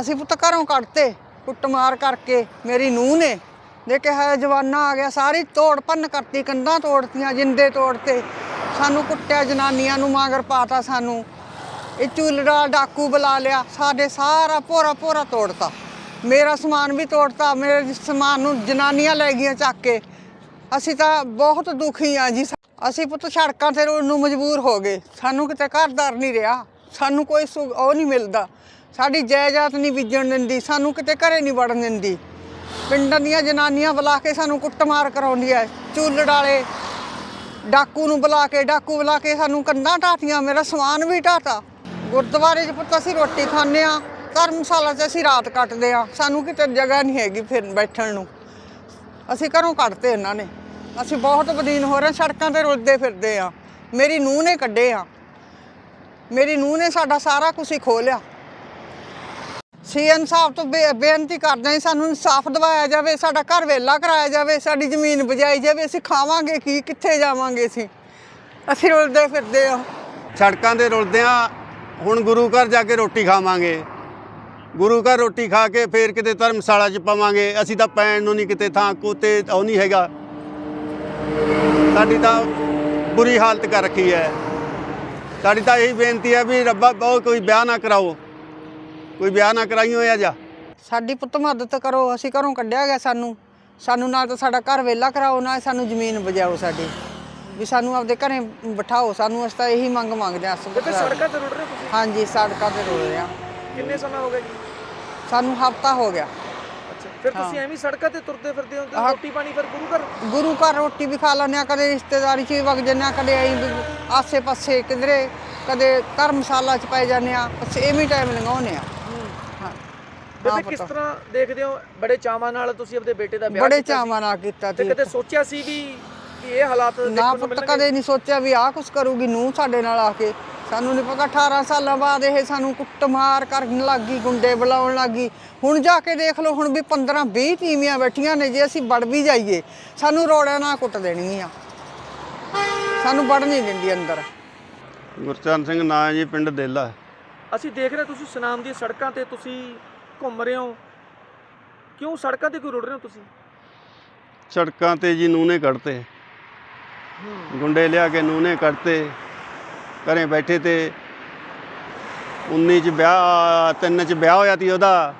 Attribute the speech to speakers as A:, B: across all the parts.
A: ਅਸੀਂ ਪੁੱਤ ਘਰੋਂ ਕੱਢਤੇ, ਕੁੱਟਮਾਰ ਕਰਕੇ, ਮੇਰੀ ਨੂੰਹ ਨੇ। ਦੇ ਕਿਹਾ ਜਵਾਨਾ ਆ ਗਿਆ, ਸਾਰੀ ਤੋੜ ਭੰਨ ਕਰਤੀ, ਕੰਧਾਂ ਤੋੜਤੀਆਂ, ਜਿੰਦੇ ਤੋੜਤੇ। ਸਾਨੂੰ ਕੁੱਟਿਆ, ਜਨਾਨੀਆਂ ਨੂੰ ਮਾਂਗਰ ਪਾਤਾ ਸਾਨੂੰ। ਇਹ ਚੁੱਲੜਾ ਡਾਕੂ ਬੁਲਾ ਲਿਆ, ਸਾਡੇ ਸਾਰਾ ਭੋਰਾ ਭੋਰਾ ਤੋੜਤਾ। ਮੇਰਾ ਸਮਾਨ ਵੀ ਤੋੜਤਾ, ਮੇਰੇ ਸਮਾਨ ਨੂੰ ਜਨਾਨੀਆਂ ਲੈ ਗਈਆਂ ਚੱਕ ਕੇ। ਅਸੀਂ ਤਾਂ ਬਹੁਤ ਦੁਖੀ ਆ ਜੀ। ਅਸੀਂ ਪੁੱਤ ਸੜਕਾਂ ਤੇ ਰੋਣ ਨੂੰ ਮਜਬੂਰ ਹੋ ਗਏ। ਸਾਨੂੰ ਕਿਤੇ ਘਰਦਾਰ ਨਹੀਂ ਰਿਹਾ। ਸਾਨੂੰ ਕੋਈ ਸੁ- ਉਹ ਨਹੀਂ ਮਿਲਦਾ। ਸਾਡੀ ਜਾਇਦਾਦ ਨਹੀਂ ਵਿਜਣ ਦਿੰਦੀ, ਸਾਨੂੰ ਕਿਤੇ ਘਰੇ ਨਹੀਂ ਵੜਨ ਦਿੰਦੀ। ਪਿੰਡਾਂ ਦੀਆਂ ਜਨਾਨੀਆਂ ਬੁਲਾ ਕੇ ਸਾਨੂੰ ਕੁੱਟਮਾਰ ਕਰਾਉਂਦੀ ਕਰਾਉਂਦੀਆਂ ਚੁੱਲੜ ਵਾਲੇ। ਡਾਕੂ ਨੂੰ ਬੁਲਾ ਕੇ, ਡਾਕੂ ਬੁਲਾ ਕੇ ਸਾਨੂੰ ਕੰਧਾਂ ਢਾਟੀਆਂ ਮੇਰਾ ਸਮਾਨ ਵੀ ਢਾਤਾ ਗੁਰਦੁਆਰੇ 'ਚ ਪੁੱਤ ਅਸੀਂ ਰੋਟੀ ਖਾਂਦੇ ਆ, ਧਰਮਸ਼ਾਲਾ 'ਚ ਅਸੀਂ ਰਾਤ ਕੱਟਦੇ ਆ, ਸਾਨੂੰ ਕਿਤੇ ਜਗ੍ਹਾ ਨਹੀਂ ਹੈਗੀ ਫਿਰ ਬੈਠਣ ਨੂੰ। ਅਸੀਂ ਘਰੋਂ ਕੱਢਤੇ ਇਹਨਾਂ ਨੇ। ਅਸੀਂ ਬਹੁਤ ਬਦੀਨ ਹੋ ਰਹੇ ਸੜਕਾਂ ਤੇ ਰੁਲਦੇ ਫਿਰਦੇ ਆ। ਮੇਰੀ ਨੂੰਹ ਨੇ ਕੱਢੇ ਆ। ਮੇਰੀ ਨੂੰਹ ਨੇ ਸਾਡਾ ਸਾਰਾ ਕੁਝ ਹੀ ਖੋਹ ਲਿਆ ਸੀਐਮ ਸਾਹਿਬ ਤੋਂ ਬੇ- ਬੇਨਤੀ ਕਰਦੇ ਹਾਂ ਸਾਨੂੰ ਇਨਸਾਫ ਦਿਵਾਇਆ ਜਾਵੇ, ਸਾਡਾ ਘਰ ਵੇਲਾ ਕਰਾਇਆ ਜਾਵੇ, ਸਾਡੀ ਜ਼ਮੀਨ ਬਜਾਈ ਜਾਵੇ, ਅਸੀਂ ਖਾਵਾਂਗੇ ਕੀ, ਕਿੱਥੇ ਜਾਵਾਂਗੇ ਅਸੀਂ? ਅਸੀਂ ਰੁਲਦੇ ਫਿਰਦੇ ਹਾਂ।
B: ਸੜਕਾਂ ਤੇ ਰੁਲਦਿਆਂ ਹੁਣ ਗੁਰੂ ਘਰ ਜਾ ਕੇ ਰੋਟੀ ਖਾਵਾਂਗੇ। ਗੁਰੂ ਘਰ ਰੋਟੀ ਖਾ ਕੇ ਫੇਰ ਕਿਤੇ ਧਰਮਸ਼ਾਲਾ 'ਚ ਪਾਵਾਂਗੇ, ਅਸੀਂ ਤਾਂ ਪੈਣ ਨੂੰ ਨਹੀਂ ਕਿਤੇ ਥਾਂ ਕੋਤੇ, ਉਹ ਨਹੀਂ ਹੈਗਾ। ਸਾਡੀ ਤਾਂ ਬੁਰੀ ਹਾਲਤ ਕਰ ਰੱਖੀ ਹੈ। ਸਾਡੀ ਤਾਂ ਇਹੀ ਬੇਨਤੀ ਹੈ ਵੀ ਰੱਬਾ, ਬਹੁਤ ਕੋਈ ਵਿਆਹ ਨਾ ਕਰਾਓ। ਕੋਈ ਵਿਆਹ ਨਾ ਕਰਾਈਓ ਆ ਜਾ।
A: ਸਾਡੀ ਪੁੱਤ ਮਦਦ ਕਰੋ ਅਸੀਂ ਘਰੋਂ ਕੱਢਿਆ ਗਿਆ ਸਾਨੂੰ। ਸਾਨੂੰ ਨਾਲ ਤਾਂ ਸਾਡਾ ਘਰ ਵੇਲਾ ਕਰਾਓ ਨਾ ਸਾਨੂੰ ਜ਼ਮੀਨ ਬਜਾਓ ਸਾਡੀ। ਵੀ ਸਾਨੂੰ ਆਪਦੇ ਘਰੇ ਬਿਠਾਓ ਸਾਨੂੰ ਅਸੀਂ ਤਾਂ ਇਹੀ ਮੰਗ ਮੰਗਦੇ ਹਾਂ
C: ਬੇਬੇ ਸੜਕਾਂ ਤੇ ਰੁੜ ਰਹੇ ਹੋ ਤੁਸੀਂ?
A: ਹਾਂਜੀ ਸੜਕਾਂ ਤੇ ਰੋਲ ਰਿਹਾ
C: ਕਿੰਨੇ ਸਮਾਂ ਹੋ ਗਿਆ ਜੀ?
A: ਸਾਨੂੰ ਹਫਤਾ ਹੋ ਗਿਆ।
C: ਅੱਛਾ ਫਿਰ ਤੁਸੀਂ ਐਵੇਂ ਹੀ ਸੜਕਾਂ ਤੇ ਤੁਰਦੇ ਫਿਰਦੇ ਹੋ ਤੇ
A: ਹਾਂ।
C: ਰੋਟੀ ਪਾਣੀ ਫਿਰ ਗੁਰੂ ਘਰ?
A: ਗੁਰੂ ਘਰ ਰੋਟੀ ਵੀ ਖਾ ਲੈਂਦੇ ਹਾਂ ਕਦੇ ਰਿਸ਼ਤੇਦਾਰੀ 'ਚ ਵੀ ਵਗ ਜਾਂਦੇ ਹਾਂ ਕਦੇ ਐਂ ਵੀ ਆਸੇ ਪਾਸੇ ਕਿਧਰੇ ਕਦੇ ਧਰਮਸ਼ਾਲਾ 'ਚ ਪੈ ਜਾਂਦੇ ਆ ਬਸ ਐਵੇਂ ਟਾਈਮ ਲੰਘਾਉਂਦੇ ਆ ਹਾਂ।
C: ਬੇਬੇ ਕਿਸ ਤਰ੍ਹਾਂ ਦੇਖਦੇ ਹੋ? ਬੜੇ ਚਾਵਾਂ ਨਾਲ ਤੁਸੀਂ ਆਪਣੇ ਬੇਟੇ ਦਾ ਵਿਆਹ
A: ਬੜੇ
C: ਕੀਤਾ।
A: ਚਾਵਾਂ ਨਾਲ ਕੀਤਾ
C: ਤੇ ਕਦੇ ਸੋਚਿਆ ਸੀ ਵੀ ਕਿ ਇਹ ਹਾਲਾਤ
A: ਨਾ
C: ਦੇਖਣ ਨੂੰ
A: ਪੁੱਤ
C: ਮਿਲਣਗੇ?
A: ਕਦੇ ਨਹੀਂ ਸੋਚਿਆ ਵੀ ਆਹ ਕੁਛ ਕਰੂਗੀ ਨੂੰ ਸਾਡੇ ਨਾਲ ਆ ਕੇ। ਸਾਨੂੰ ਨਹੀਂ ਪਤਾ 18 ਸਾਲਾਂ ਬਾਅਦ ਇਹ ਸਾਨੂੰ ਕੁੱਟਮਾਰ ਕਰਨ ਲੱਗੀ ਗੁੰਡੇ ਬੁਲਾਉਣ ਲੱਗੀ। ਹੁਣ ਜਾ ਕੇ ਦੇਖ ਲਓ ਹੁਣ ਵੀ 15 20 ਤੀਵੀਆਂ ਬੈਠੀਆਂ ਨੇ ਜੇ ਅਸੀਂ ਵੜ ਵੀ ਜਾਈਏ ਸਾਨੂੰ ਰੋੜਿਆਂ ਨਾਲ ਕੁੱਟ ਦੇਣਗੀਆਂ। ਸਾਨੂੰ ਵੜ ਨਹੀਂ ਦਿੰਦੀ ਅੰਦਰ।
B: ਗੁਰਚਰਨ ਸਿੰਘ ਨਾਂ ਹੈ ਜੀ ਪਿੰਡ ਦੇਲਾ।
C: ਅਸੀਂ ਦੇਖ ਰਹੇ ਤੁਸੀਂ ਸੁਨਾਮ ਦੀਆਂ ਸੜਕਾਂ ਤੇ ਤੁਸੀਂ ਘੁੰਮ ਰਹੇ ਹੋ? ਕਿਉਂ ਸੜਕਾਂ ਤੇ ਕਿਉਂ ਰੁੜ ਰਹੇ ਹੋ ਤੁਸੀਂ?
B: ਸੜਕਾਂ ਤੇ ਜੀ ਨੂਨੇ ਕੱਢਤੇ। ਗੁੰਡੇ ਲਿਆ ਕੇ ਨੂਨੇ ਕੱਢਤੇ। ਘਰੇ ਬੈਠੇ ਤੇ 19 ਚ ਵਿਆਹ ਤਿੰਨ ਚ ਵਿਆਹ ਹੋਇਆ ਤੀ ਉਹਦਾ।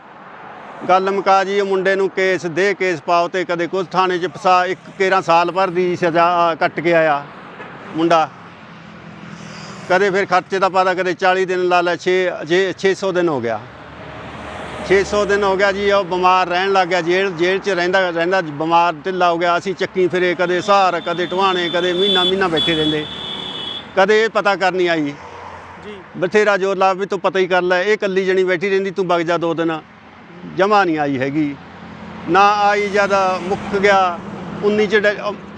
B: ਗੱਲ ਮੁਕਾ ਜੀ ਉਹ ਮੁੰਡੇ ਨੂੰ ਕੇਸ ਦੇ ਕੇਸ ਪਾਓ ਤੇ ਕਦੇ ਕੁਝ ਥਾਣੇ ਚ ਫਸਾ ਇੱਕ 13 ਸਾਲ ਭਰ ਦੀ ਸਜ਼ਾ ਕੱਟ ਕੇ ਆਇਆ ਮੁੰਡਾ। ਕਦੇ ਫਿਰ ਖਰਚੇ ਦਾ ਪਾਦਾ ਕਦੇ 40 ਦਿਨ ਲਾ ਲੈ 6 ਜੇ 600 ਦਿਨ ਹੋ ਗਿਆ। 600 ਦਿਨ ਹੋ ਗਿਆ ਜੀ ਉਹ ਬਿਮਾਰ ਰਹਿਣ ਲੱਗ ਗਿਆ ਜੇਲ੍ਹ ਜੇਲ੍ਹ 'ਚ ਰਹਿੰਦਾ ਰਹਿੰਦਾ ਬਿਮਾਰ ਢਿੱਲਾ ਹੋ ਗਿਆ। ਅਸੀਂ ਚੱਕੀ ਫਿਰੇ ਕਦੇ ਸਹਾਰ ਕਦੇ ਟਵਾਣੇ ਕਦੇ ਮਹੀਨਾ ਮਹੀਨਾ ਬੈਠੇ ਰਹਿੰਦੇ। ਕਦੇ ਇਹ ਪਤਾ ਕਰਨੀ ਆਈ।
C: ਜੀ।
B: ਬਥੇਰਾ ਜ਼ੋਰ ਲਾ ਵੀ ਤੂੰ ਪਤਾ ਹੀ ਕਰ ਲੈ ਇਹ ਕੱਲੀ ਜਣੀ ਬੈਠੀ ਰਹਿੰਦੀ ਤੂੰ ਵਗ ਜਾ ਦੋ ਦਿਨ। ਜਮਾ ਨਹੀਂ ਆਈ ਹੈਗੀ। ਨਾ ਆਈ ਜਦ ਮੁੱਕ ਗਿਆ 19 ਚ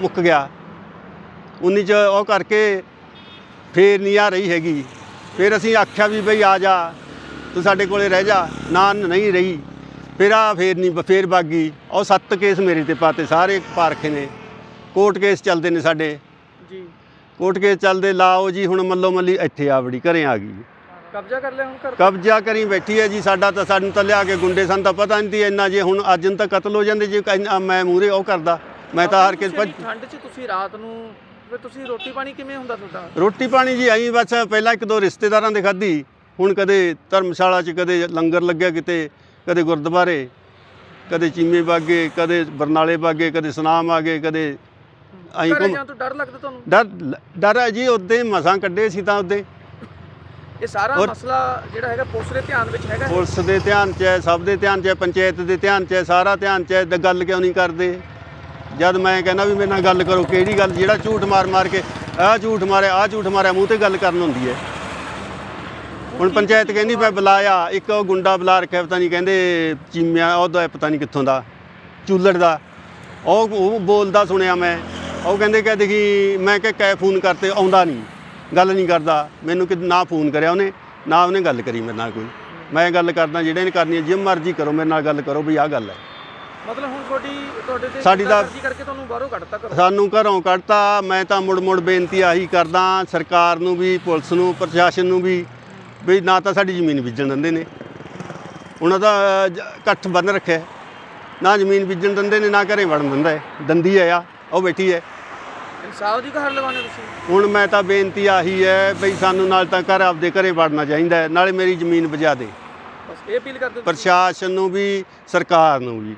B: ਮੁੱਕ ਗਿਆ। 19 ਚ ਉਹ ਕਰਕੇ ਫੇਰ ਨਹੀਂ ਆ ਰਹੀ ਹੈਗੀ। ਫਿਰ ਅਸੀਂ ਆਖਿਆ ਵੀ ਬਈ ਆ ਜਾ। ਤੂੰ ਸਾਡੇ ਕੋਲੇ ਰਹਿ ਜਾ ਨਾ ਨਹੀਂ ਰਹੀ। ਫਿਰ ਆ ਫੇਰ ਨਹੀਂ ਫੇਰ ਬਾਗੀ। ਉਹ ਸੱਤ ਕੇਸ ਮੇਰੇ ਤੇ ਪਾਤੇ ਸਾਰੇ ਪਾਰਖੇ ਨੇ। ਕੋਰਟ ਕੇਸ ਚੱਲਦੇ ਨੇ ਸਾਡੇ।
C: ਜੀ।
B: ਕੋਰਟ ਕੇਸ ਚੱਲਦੇ ਲਾਓ ਜੀ ਹੁਣ ਮੱਲੋ ਮੱਲੀ ਇੱਥੇ ਆ ਵੜੀ ਘਰੇ ਆ ਗਈ।
C: ਕਬਜ਼ਾ ਕਰ ਲਿਆ ਹੁਣ ਘਰ?
B: ਕਬਜ਼ਾ ਕਰੀ ਬੈਠੀ ਹੈ ਜੀ ਸਾਡਾ ਤਾਂ ਸਾਨੂੰ ਤਾਂ ਲਿਆ ਕੇ ਗੁੰਡੇ ਸਾਨੂੰ ਤਾਂ ਪਤਾ ਨਹੀਂ ਸੀ ਇੰਨਾ ਜੇ ਹੁਣ ਅੱਜ ਨੂੰ ਤਾਂ ਕਤਲ ਹੋ ਜਾਂਦੇ ਜੇ ਮੈਂ ਮੂਰੇ ਉਹ ਕਰਦਾ। ਮੈਂ ਤਾਂ ਹਾਰ ਕੇ
C: ਠੰਡ 'ਚ ਤੁਸੀਂ ਰਾਤ ਨੂੰ ਫਿਰ ਤੁਸੀਂ ਰੋਟੀ ਪਾਣੀ ਕਿਵੇਂ ਹੁੰਦਾ ਤੁਹਾਡਾ?
B: ਰੋਟੀ ਪਾਣੀ ਜੀ ਆਈ ਬਸ ਪਹਿਲਾਂ ਇੱਕ ਦੋ ਰਿਸ਼ਤੇਦਾਰਾਂ ਦੇ ਖਾਧੀ। ਹੁਣ ਕਦੇ ਧਰਮਸ਼ਾਲਾ 'ਚ ਕਦੇ ਲੰਗਰ ਲੱਗਿਆ ਕਿਤੇ ਕਦੇ ਗੁਰਦੁਆਰੇ ਕਦੇ ਚੀਮੇ ਬਾਗੇ ਕਦੇ ਬਰਨਾਲੇ ਬਾਗੇ ਕਦੇ ਸੁਨਾਮ ਆ ਗਏ ਕਦੇ ਆਈ
C: ਘਰੇ
B: ਘੁੰਮ
C: ਜਾਣ ਤੋਂ ਡਰ ਲੱਗਦਾ ਤੁਹਾਨੂੰ?
B: ਡਰ ਡਰ ਹੈ ਜੀ ਉਦੋਂ ਮਸਾਂ ਕੱਢੇ ਸੀ ਤਾਂ ਉਦੋਂ
C: ਇਹ ਸਾਰਾ ਮਸਲਾ ਜਿਹੜਾ ਹੈਗਾ ਪੁਲਿਸ ਦੇ ਧਿਆਨ ਵਿੱਚ ਹੈਗਾ?
B: ਪੁਲਿਸ ਦੇ ਧਿਆਨ 'ਚ ਹੈ ਸਭ ਦੇ ਧਿਆਨ 'ਚ ਹੈ ਪੰਚਾਇਤ ਦੇ ਧਿਆਨ 'ਚ ਹੈ ਸਾਰਾ ਧਿਆਨ 'ਚ ਹੈ ਤੇ ਗੱਲ ਕਿਉਂ ਨਹੀਂ ਕਰਦੇ? ਜਦ ਮੈਂ ਕਹਿੰਦਾ ਵੀ ਮੇਰੇ ਨਾਲ ਗੱਲ ਕਰੋ ਕਿਹੜੀ ਗੱਲ ਜਿਹੜਾ ਝੂਠ ਮਾਰ ਮਾਰ ਕੇ ਆਹ ਝੂਠ ਮਾਰਿਆ ਆਹ ਝੂਠ ਮਾਰਿਆ ਮੂੰਹ ਤੇ ਗੱਲ ਕਰਨ ਹੁੰਦੀ ਹੈ। ਹੁਣ ਪੰਚਾਇਤ ਕਹਿੰਦੀ ਮੈਂ ਬੁਲਾਇਆ ਇੱਕ ਉਹ ਗੁੰਡਾ ਬੁਲਾ ਰੱਖਿਆ ਪਤਾ ਨਹੀਂ ਕਹਿੰਦੇ ਚੀਮਿਆ ਉਹਦਾ ਪਤਾ ਨਹੀਂ ਕਿੱਥੋਂ ਦਾ ਚੂਲੜ ਦਾ। ਉਹ ਉਹ ਬੋਲਦਾ ਸੁਣਿਆ ਮੈਂ ਉਹ ਕਹਿੰਦੇ ਕਿ ਦੇਖੀ ਮੈਂ ਕਿ ਕੈ ਫੋਨ ਕਰਤੇ ਆਉਂਦਾ ਨਹੀਂ ਗੱਲ ਨਹੀਂ ਕਰਦਾ। ਮੈਨੂੰ ਕਿ ਨਾ ਫੋਨ ਕਰਿਆ ਉਹਨੇ ਨਾ ਉਹਨੇ ਗੱਲ ਕਰੀ ਮੇਰੇ ਨਾਲ ਕੋਈ। ਮੈਂ ਗੱਲ ਕਰਦਾ ਜਿਹੜੇ ਨੇ ਕਰਨੀ ਹੈ ਜਿਮ ਮਰਜ਼ੀ ਕਰੋ ਮੇਰੇ ਨਾਲ ਗੱਲ ਕਰੋ ਵੀ ਆਹ ਗੱਲ ਹੈ।
C: ਮਤਲਬ ਹੁਣ ਤੁਹਾਡੀ ਤੁਹਾਡੇ ਤੇ
B: ਸਾਡੀ
C: ਗੁੰਡਾਗਰਦੀ ਕਰਕੇ ਤੁਹਾਨੂੰ ਬਾਹਰੋਂ ਕੱਢਤਾ ਕਰੋ
B: ਸਾਨੂੰ ਘਰੋਂ ਕੱਢਤਾ ਮੈਂ ਤਾਂ ਮੁੜ ਮੁੜ ਬੇਨਤੀ ਆਹੀ ਕਰਦਾ ਸਰਕਾਰ ਨੂੰ ਵੀ ਪੁਲਿਸ ਨੂੰ ਪ੍ਰਸ਼ਾਸਨ ਨੂੰ ਵੀ। ਵੀ ਨਾ ਤਾਂ ਸਾਡੀ ਜ਼ਮੀਨ ਬੀਜਣ ਦਿੰਦੇ ਨੇ। ਉਹਨਾਂ ਦਾ ਜ- ਇਕੱਠ ਬੰਨ ਰੱਖਿਆ। ਹੈ। ਨਾ ਜ਼ਮੀਨ ਬੀਜਣ ਦਿੰਦੇ ਨੇ ਨਾ ਘਰੇ ਵੜਨ ਦਿੰਦਾ ਹੈ। ਦੰਦੀ ਹੈ ਆ ਉਹ ਬੈਠੀ ਹੈ।
C: ਇਨਸਾਫ ਦੀ ਗੁਹਾਰ ਲਗਾਉਂਦੇ ਹੋ ਤੁਸੀਂ?
B: ਹੁਣ ਮੈਂ ਤਾਂ ਬੇਨਤੀ ਆਹੀ ਹੈ ਬਈ ਸਾਨੂੰ ਨਾਲ ਤਾਂ ਘਰ ਆਪਦੇ ਘਰੇ ਵੜਨਾ ਚਾਹੀਦਾ ਹੈ ਨਾਲੇ ਮੇਰੀ ਜ਼ਮੀਨ ਬਜਾ ਦੇ।
C: ਬਸ ਇਹ ਅਪੀਲ ਕਰਦੇ ਹੋ ਤੁਸੀਂ?
B: ਪ੍ਰਸ਼ਾਸਨ ਨੂੰ ਵੀ ਸਰਕਾਰ ਨੂੰ ਵੀ।